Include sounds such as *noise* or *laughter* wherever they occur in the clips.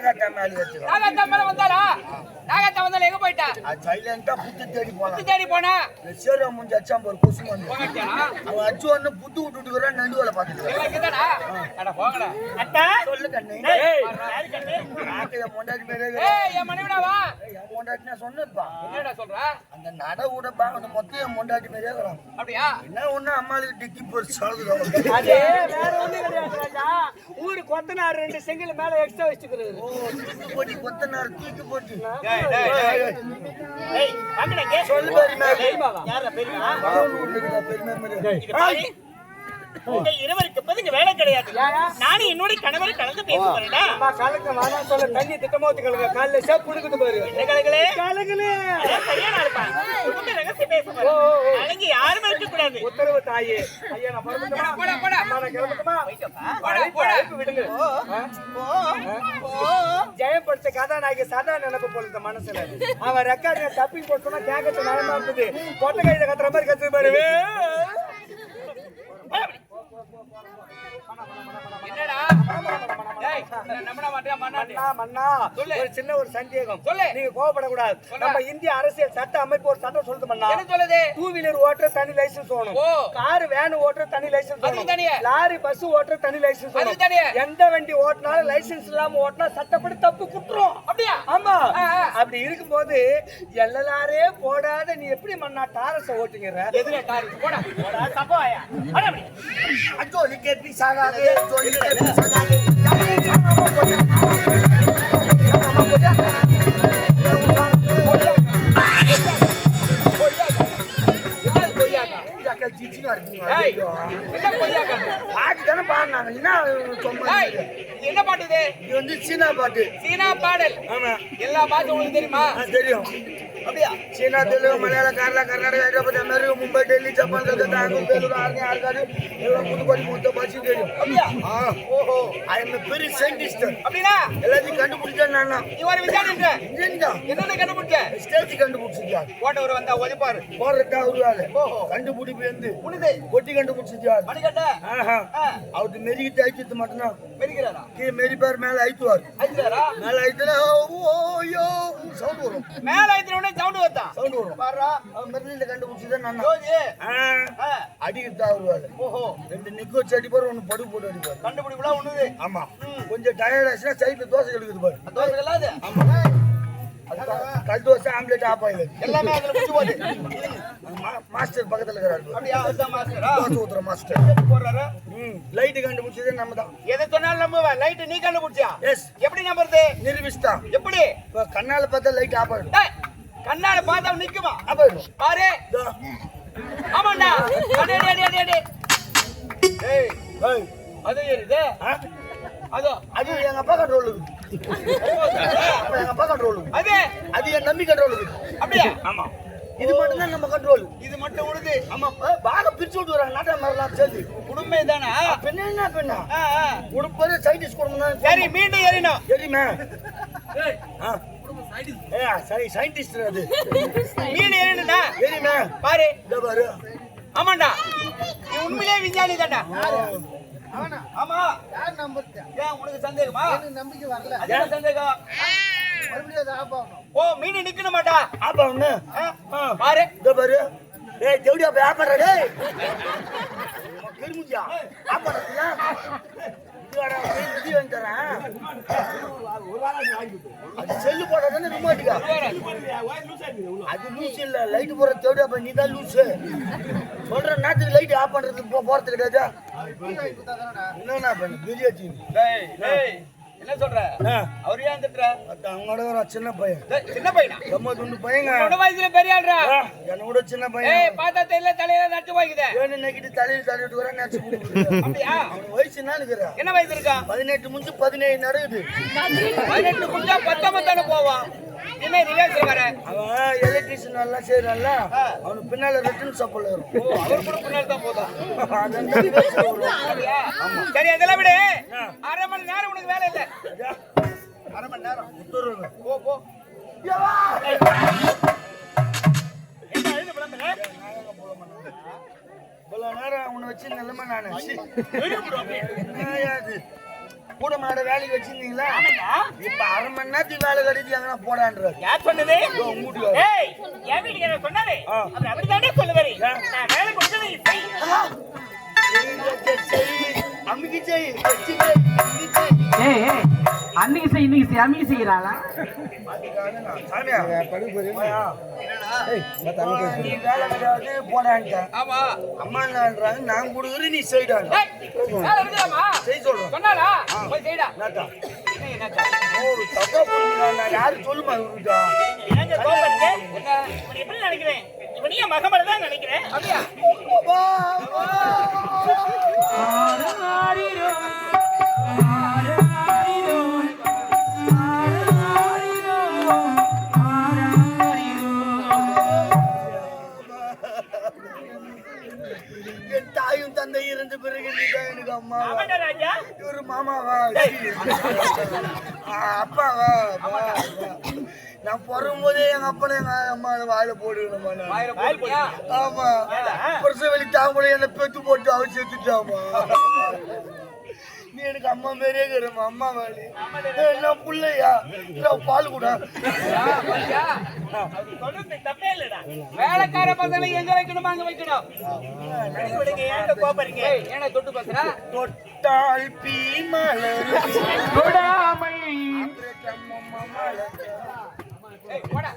வீட்டுல நாகாட்டா மேல வச்சுக்கோ நாகத்தா மேல நாகத்தா வந்தால எங்க போயிட்டா? அது சைலண்டா புத்து தேடி போலாம் சுத்தி தேடி போனா? சேர முடிஞ்சு அச்சான் போற கொசு வந்து? அவன் அச்சு வந்து புத்து விட்டுட்டுக்கிறான் நண்டு வேலை பார்த்துட்டு. சொல்லு கண்ணு என் என் சொன்னப்பா என்னடா சொல்ற? அந்த நட விடப்பா அந்த மொத்தம் என் மேலே இருக்கிறான் அப்படியா? என்ன ஒண்ணு அம்மாளுக்கு டிக்கி போட்டு சாகுது அது வேற ஒண்ணும் கிடையாது ராஜா? ஊரு கொத்தனார் ரெண்டு செங்கல் மேல எக்ஸ்ட்ரா வச்சுக்கிறது. தூக்கி போட்டு கொத்தனார் தூக்கி போட்டு சொல்லு பெரியமா யாரா பெரியமா பெரியமா உங்க இருவருக்கு பதுங்க வேலை கிடையாது. நானும் என்னோட கணவரை கலந்து பேச போறேன்டா அம்மா கலக்க வேணாம் சொல்ல தண்ணி திட்டமா ஊத்தி கலங்க காலைல சேப் குடுக்குது பாரு. என்ன கலங்களே கலங்களே அதான் கல்யாணம் இருப்பான் குடும்ப ரகசியம் பேச போறேன். அழகு யாருமே இருக்க கூடாது உத்தரவு தாயே. ஐயா நான் பரமத்துமா போடா, போடா. அம்மா நான் கிளம்பட்டுமா? போடா, போடா. விடுங்க. ஜெயம் படிச்ச கதாநாயகி சதா நினைப்பு போல மனசுல. அவன் ரெக்கார்டிங்க தப்பி போட்டோம்னா கேட்கறது நயமா இருந்தது. கொட்டை கையில கத்துற மாதிரி கத்துது பாரு. என்னடா? ஒரு சின்ன ஒரு சந்தேகம். நீங்க கோவப்படக்கூடாது. நம்ம இந்திய அரசியல் சட்ட அமைப்பு ஒரு சட்டம் சொல்லுது மன்னா என்ன சொல்லுது? டூ வீலர் ஓட்டுற தனி லைசன்ஸ் வேணும். கார் வேன் ஓட்டுற தனி லைசன்ஸ் வேணும்? லாரி பஸ் ஓட்டுற தனி லைசன்ஸ் வேணும்? எந்த வண்டி ஓட்டினாலும் லைசன்ஸ் இல்லாம ஓட்டினா சட்டப்படி தப்பு குற்றம் அப்படியா? ஆமா. அப்படி இருக்கும்போது எல்லலாரே போடாத நீ எப்படி மண்ணா டாரஸ ஓட்டுங்கிற. போடா. தப்பாயா சாகாது சாகாது பாட்டு. சீனா பாடல். ஆமா. எல்லா பாட்டும் உங்களுக்கு தெரியுமா? தெரியும். அப்படியா சீனா தெலுங்கு மலையாளம் கேரளா கர்நாடகா ஹைதராபாத் அமெரிக்கா மும்பை டெல்லி ஜப்பான் கல்கத்தா ஆங்கம் வேலூர் ஆர்னி ஆற்காடு எல்லாம் புதுக்கோட்டை மொத்த பாஷையும் தெரியும் ஓஹோ ஐ எம் பெரிய சயின்டிஸ்ட் அப்படின்னா எல்லாத்தையும் கண்டுபிடிச்சேன் நான் விசாரின்ற இன்ஜினியர் தான். என்னென்ன கண்டுபிடிச்ச ஸ்டேஜ் கண்டுபிடிச்சிருக்காரு ஓட்டவர் வந்தா ஒதிப்பாரு போடுறதா ஒரு வேலை கண்டுபிடிப்பு வந்து உனது மணிக்கட்ட ஆஹா ஆ, அவருக்கு மெருகிட்டு ஐத்து மட்டும்தான் மெதிக்கிறாரா கீழே மெரிப்பார் மேல ஐத்துவார் ஐத்துறாரா மேல ஐத்துல ஓயோ சவுண்ட் வரும் மேல ஐத்துறவனே சவுண்ட் வந்தா சவுண்ட் வரும். பாருடா அவன் மெரில கண்டுபிடிச்சதான் நான். ஜோதி வேலை ஓஹோ. ரெண்டு நிக்க வச்சு அடிப்பார் ஒன்னு படு போட்டு அடிப்பார். கண்டுபிடிப்புலாம் உனது ஆமா. கொஞ்சம் டயர்ட் ஆச்சுன்னா சைட்ல தோசை எடுக்குது பாரு. தோசை இல்லாது கல் தோசை ஆம்லெட் ஆஃப் ஆயிடுது எல்லாமே அதுல போகுது மாஸ்டர் பக்கத்துல இருக்கிறாரு அப்படியா? அதுதான் மாஸ்டரா தோசை ஊத்துற மாஸ்டர் ம் லைட் கண்டுபிடிச்சதே நம்ம தான் எதை சொன்னாலும் நம்புவேன். லைட் நீ கண்டுபிடிச்சியா? எஸ் எப்படி நம்புறது? நிரூபிச்சிட்டா எப்படி? கண்ணால பார்த்தா லைட் ஆஃப் ஆயிடும் கண்ணால பார்த்தா நிக்குமா? பாரு. ஆமாண்டா. அடே அடே அடே அடே ஏய் ஏய், அது ஏறுது ஆ? அதோ. அது எங்க அப்பா கண்ட்ரோல் இருக்கு அப்ப எங்க அப்பா கண்ட்ரோல் இருக்கு அது அது என் நம்பி கண்ட்ரோல் இருக்கு அப்படியா? ஆமா. இது மட்டும் தான் நம்ம கண்ட்ரோல் இது மட்டும் உழுது. ஆமா ஏ, பாக பிரிச்சு விட்டு வராங்க. நாட்டா மாதிரிலாம் சேர்த்து குடும்பமே தானா? பெண்ணு என்ன பெண்ணா. உடுப்பு சைடிஸ் குடும்பம் சரி மீண்டும் தெரியுமா ஆ. சரி சயின்டிஸ்ட் அது. மீன் ஏறினா தெரியுமா பாரு. இதோ பாரு. ஆமாண்டா. நீ உண்மையிலேயே விஞ்ஞானி தான்டா ஆமா. யார் நம்புறது? ஏன் உனக்கு சந்தேகமா? நம்பிக்கை வரல. அது சந்தேகம்? ஓ மீன் நிக்கணும் மாட்டா. ஆஃப் ஆகணும். ஆ, பாரு. இதோ பாரு. ஏய் ஜவுடியா போய் ஆஃப் பண்ற டேய். *laughs* செல்லு போடாதானே ரிமோட்டுக்கா? அது லூஸ் இல்ல லைட் போற தேவையா போய் நீ தான் லூஸ் சொல்ற நேரத்துக்கு லைட் ஆஃப் பண்றது போறது கிடையாது? என்னண்ணா பண்ணு பிரியாச்சி டேய் டேய் என்ன சொல்ற? அவர் ஏன் திட்டுற? அவங்களோட ஒரு சின்ன பையன். சின்ன பையனா? ரொம்ப துண்டு பையங்க. வயசுல பெரிய ஆள்ரா ஆ, என்னை விட சின்ன பையன். பார்த்தா தெரியல தலையில நட்டு போய்க்குது வேணும் நக்கிட்டு தலையில் தலையிட்டு வர அப்படியா? அவன் வயசு என்ன இருக்கிறா என்ன வயசு இருக்கா? பதினெட்டு முடிஞ்சு பதினேழு நடக்குது. பதினெட்டு முடிஞ்சா பத்தொன்பது தானே போவான். என்ன ரிலேஷன் வர. அவன் எலக்ட்ரிஷியன் எல்லாம் செய்யறான்ல அவனுக்கு பின்னால ரிட்டர்ன் சப்பல் ஓ அவர் கூட பின்னாடி தான் போதும் அதான் தான் பேச்சு வரும். அப்படியா? சரி அதெல்லாம் விடு. அரை மணி நேரம் உனக்கு வேலை இல்ல. அரை மணி நேரம். உத்தரவு. போ. போ வச்சு நிலைமை நானு? கூட மாட வேலைக்கு வச்சிருந்தீங்களா? இப்ப அரை மணி நேரத்துக்கு வேலை கிடைச்சு எங்கன்னா போடான்றாரு. யார் சொன்னது? ஏய் என் வீட்டுக்கு சொன்னாரு அவர் அப்படித்தானே சொல்லுவாரு? நான் வேலை கொடுத்தது செய். அம்மிக்கு செய்? வச்சு அன்னைக்கு செய் இன்னைக்கு செய் செய்யறாளா நீ வேலை ஆமா அம்மா நான் கொடுக்குறேன் நீ செய்டான் செய் சொல்றேன் சொன்னாளா செய்டா தப்பா யாரு சொல்லுமா இவருக்கிட்ட? ஏங்க எப்படி நினைக்கிறேன் மகமலை தான் நினைக்கிறேன் அப்படியா அம்மாவா? இவரு மாமாவா? அப்பாவா? அப்பா, அப்பா. நான் பிறக்கும் போதே எங்க அப்பனை எங்க அம்மா வாயில போட்டியா? ஆமா. பிரசவ வலி தாங்க என்ன பெத்து போட்டு அவ செத்துட்டாமா நீ எனக்கு அம்மா மாரியே இருக்கிறமா அம்மா மாதிரி. என்ன புள்ளையா? இல்ல பால் கூட. தப்பே இல்லடா வேலைக்கார பசங்களை எங்க வைக்கணுமா அங்க வைக்கணும்? ஏய் ஏன்னா தொட்டு பேசுற? தொட்டால் பீ மலர். ஏய் போடா.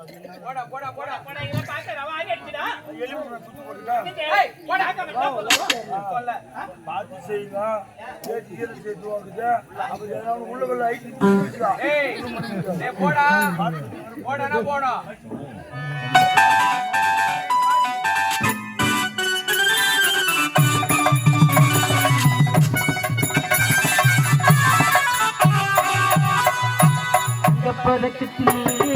போடா போடா போடா. போடா, இதை பார்க்க ரவா ஆகி அடிச்சுடா. எலும்பு சுட்டு போட்டுட்டா ஏய் போடா பார்க்க வேண்டாம், போதும். பார்த்து செய்யுங்க. சேர்த்து கீரை சேர்த்து வாங்குது அப்படி ஏதாவது உள்ளுக்குள்ள ஐட்டு ஏய் ஏய் போடா. போடானா போடும் பதக்கத்தின்